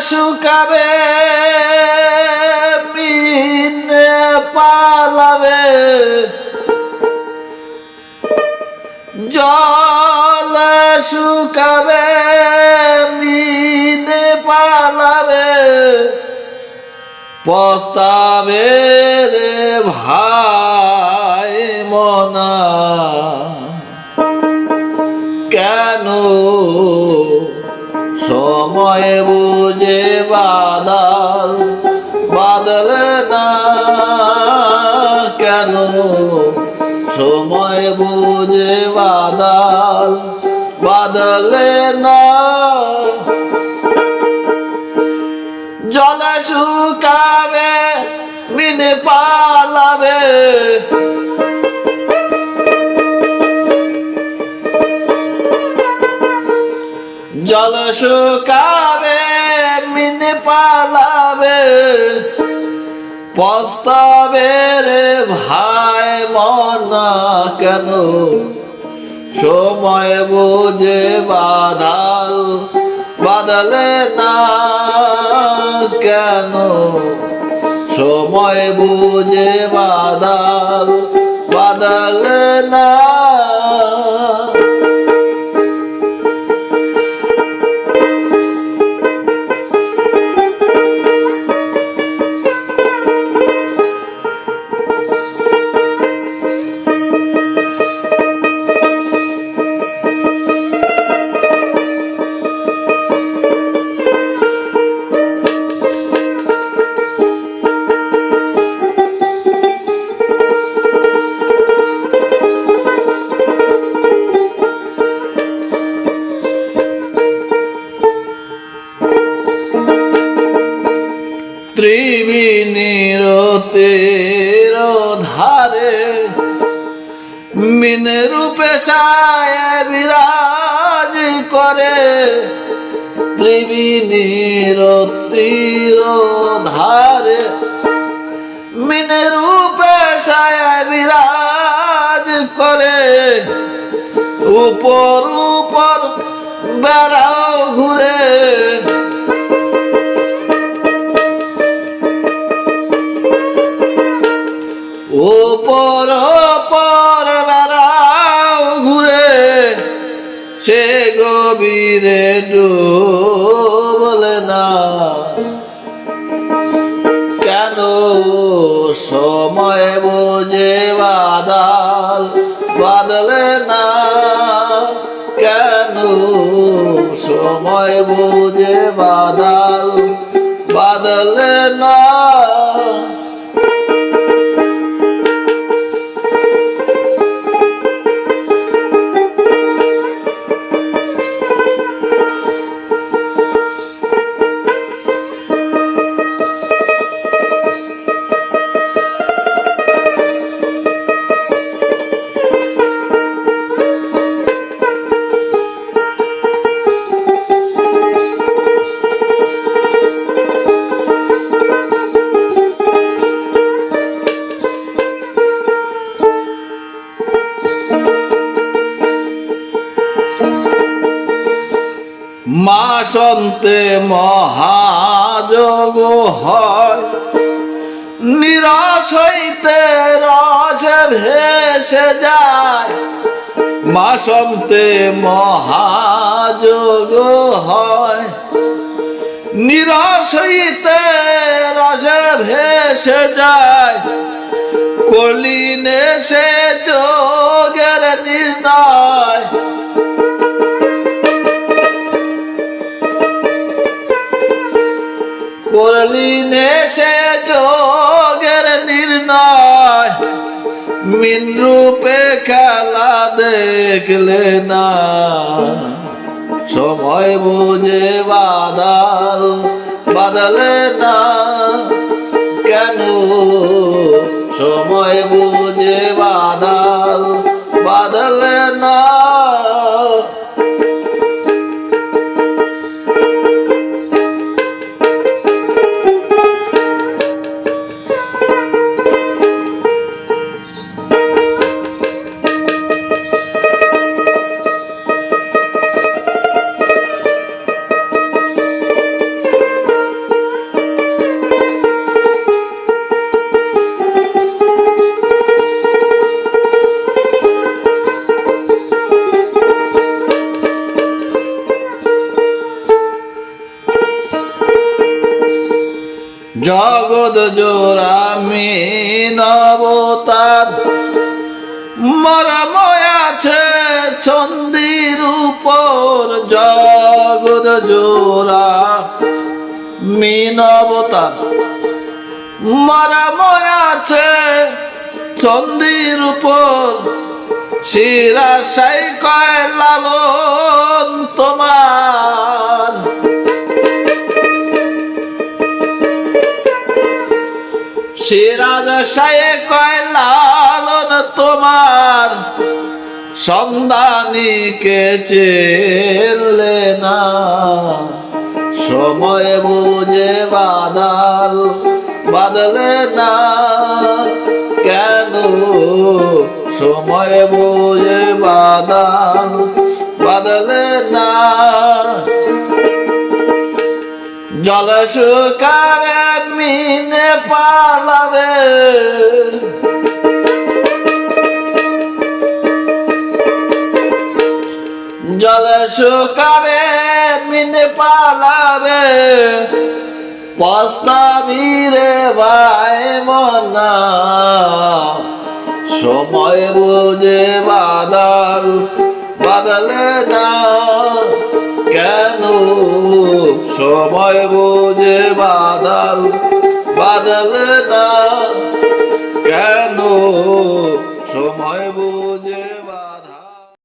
শুকাবে পালাবে। জল শুকাবে মিনে পালাবে। পস্তাবে রে ভাই মনা। কেন সময় বুঝে বাদল বাদলে না কেন? সময় বুঝে বাদল বাদলে না। জলে শুকাবে মিনে পালাবে জল শুকাবে, মিনে পালাবে। পস্তাবে রে ভাই মনা কেন? সময় বুঝে বাদাল, বাদলে না কেন? সময় বুঝে বাদাল, বাদলে না ত্রিবিনীর তের ধারে মিন রূপে বিরাজ করে ত্রিবিনীর তীর ধারে মিন রূপে বিরাজ করে উপর উপর বেড়াও ঘুরে গভীরে বলে না। কেন সময় বোঝে বাদাল বাদলে না? কেন সময় বোঝে বাদাল বাদলে না? মাসন্তে মহাযোগ হয়। নিরাশ হইতে রসে ভেসে যায়। মাসন্তে মহাযোগ হয়। নিরাশ হইতে রসে ভেসে যায়। কলিনে সে চোখের নির্ণয়। করলি সে যোগের নির্ণয়। মিন রূপে খেলা দেখলে না। সময় বুঝে বাদাল বাদলে না। জগৎ জোড়া মিনবতার মরম আছে চন্দির উপর জগৎ জোড়া মিনবতার মরম আছে চন্দির উপর। শিরা সাই কয় লালন তোমার। সিরাজ সায়ে কয়, লালন তোমার সন্ধানীকে চেলে না। সময় বুঝে বাদাল বাদলে না। কেন সময় বুঝে বাদাল বাদলে না? জল শুকাবে মিনে পালাবে। জল শুকাবে মিনে পালাবে। পস্তাবি ভাই মনা, সময় বুঝে বাদল, বাদলে কেন সময় বুঝে বাদাল বাদলে না কেন সময় বুঝে